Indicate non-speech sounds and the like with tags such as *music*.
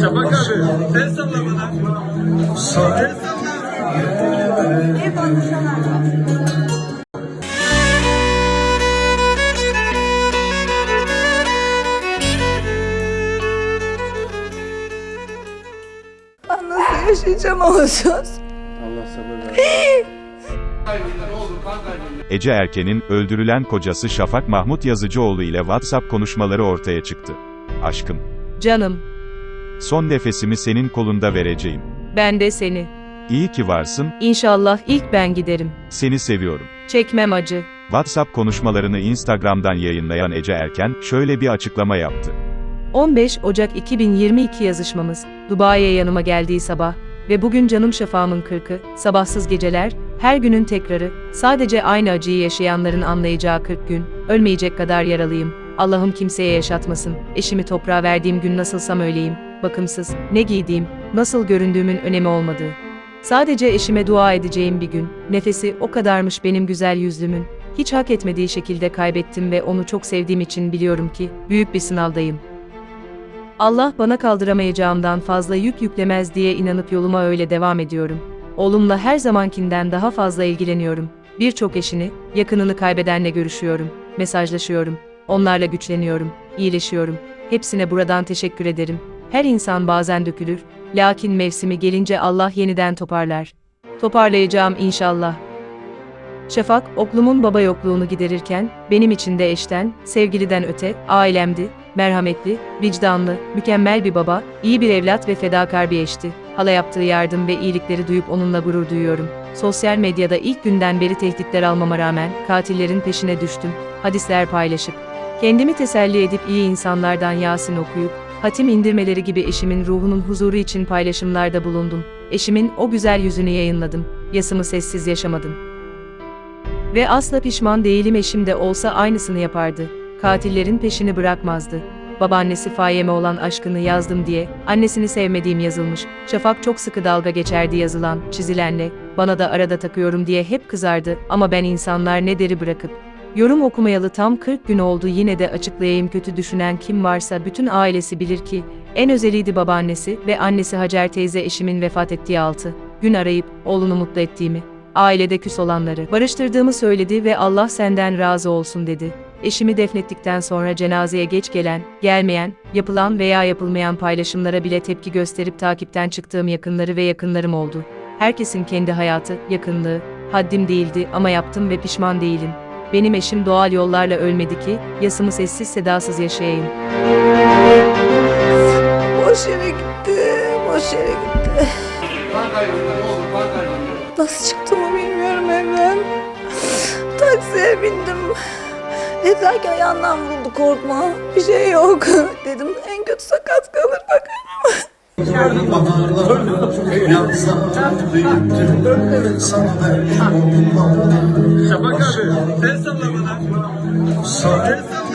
Şafak abi sen salla bana. Sen. Ben nasıl yaşayacağım olacağız? Allah sabır ver. *laughs* Ece Erken'in öldürülen kocası Şafak Mahmut Yazıcıoğlu ile WhatsApp konuşmaları ortaya çıktı. Aşkım, Canım, son nefesimi senin kolunda vereceğim. ben de seni. İyi ki varsın, İnşallah ilk ben giderim. seni seviyorum. Çekmem acı. WhatsApp konuşmalarını Instagram'dan yayınlayan Ece Erken şöyle bir açıklama yaptı. 15 Ocak 2022 yazışmamız, Dubai'ye yanıma geldiği sabah ve bugün canım şafağımın kırkı, sabahsız geceler, her günün tekrarı, sadece aynı acıyı yaşayanların anlayacağı 40 gün, ölmeyecek kadar yaralıyım. Allah'ım kimseye yaşatmasın, eşimi toprağa verdiğim gün nasılsam öyleyim, bakımsız, ne giydiğim, nasıl göründüğümün önemi olmadığı. Sadece eşime dua edeceğim bir gün, nefesi o kadarmış benim güzel yüzlümün, hiç hak etmediği şekilde kaybettim ve onu çok sevdiğim için biliyorum ki, büyük bir sınavdayım. Allah bana kaldıramayacağımdan fazla yük yüklemez diye inanıp yoluma öyle devam ediyorum. Oğlumla her zamankinden daha fazla ilgileniyorum. Birçok eşini, yakınını kaybedenle görüşüyorum, mesajlaşıyorum, onlarla güçleniyorum, iyileşiyorum. Hepsine buradan teşekkür ederim. Her insan bazen dökülür, lakin mevsimi gelince Allah yeniden toparlar. Toparlayacağım inşallah. Şafak, oklumun baba yokluğunu giderirken, benim için de eşten, sevgiliden öte, ailemdi, merhametli, vicdanlı, mükemmel bir baba, iyi bir evlat ve fedakar bir eşti. Hala yaptığı yardım ve iyilikleri duyup onunla gurur duyuyorum. Sosyal medyada ilk günden beri tehditler almama rağmen, katillerin peşine düştüm, hadisler paylaşıp, kendimi teselli edip iyi insanlardan Yasin okuyup, hatim indirmeleri gibi eşimin ruhunun huzuru için paylaşımlarda bulundum. Eşimin o güzel yüzünü yayınladım, yasımı sessiz yaşamadım. Ve asla pişman değilim eşim de olsa aynısını yapardı. Katillerin peşini bırakmazdı. Babaannesi Fayem'e olan aşkını yazdım diye, annesini sevmediğim yazılmış. Şafak çok sıkı dalga geçerdi yazılan, çizilenle, bana da arada takıyorum diye hep kızardı ama ben insanlar ne deri bırakıp, Yorum okumayalı tam 40 gün oldu yine de açıklayayım kötü düşünen kim varsa bütün ailesi bilir ki, en özeliydi babaannesi ve annesi Hacer teyze eşimin vefat ettiği altı gün arayıp oğlunu mutlu ettiğimi, ailede küs olanları barıştırdığımı söyledi ve Allah senden razı olsun dedi. Eşimi defnettikten sonra cenazeye geç gelen, gelmeyen, yapılan veya yapılmayan paylaşımlara bile tepki gösterip takipten çıktığım yakınları ve yakınlarım oldu. Herkesin kendi hayatı, yakınlığı, haddim değildi ama yaptım ve pişman değilim. Benim eşim doğal yollarla ölmedi ki, yasımı sessiz sedasız yaşayayım. Boş yere gitti, boş yere gitti. Nasıl çıktığımı bilmiyorum evden. Taksiye bindim. Dediler ki ayağından vuruldu korkma. Bir şey yok. *laughs* Dedim en kötü sakat kalır bakarım. Şafak abi sen salla bana. Sen salla.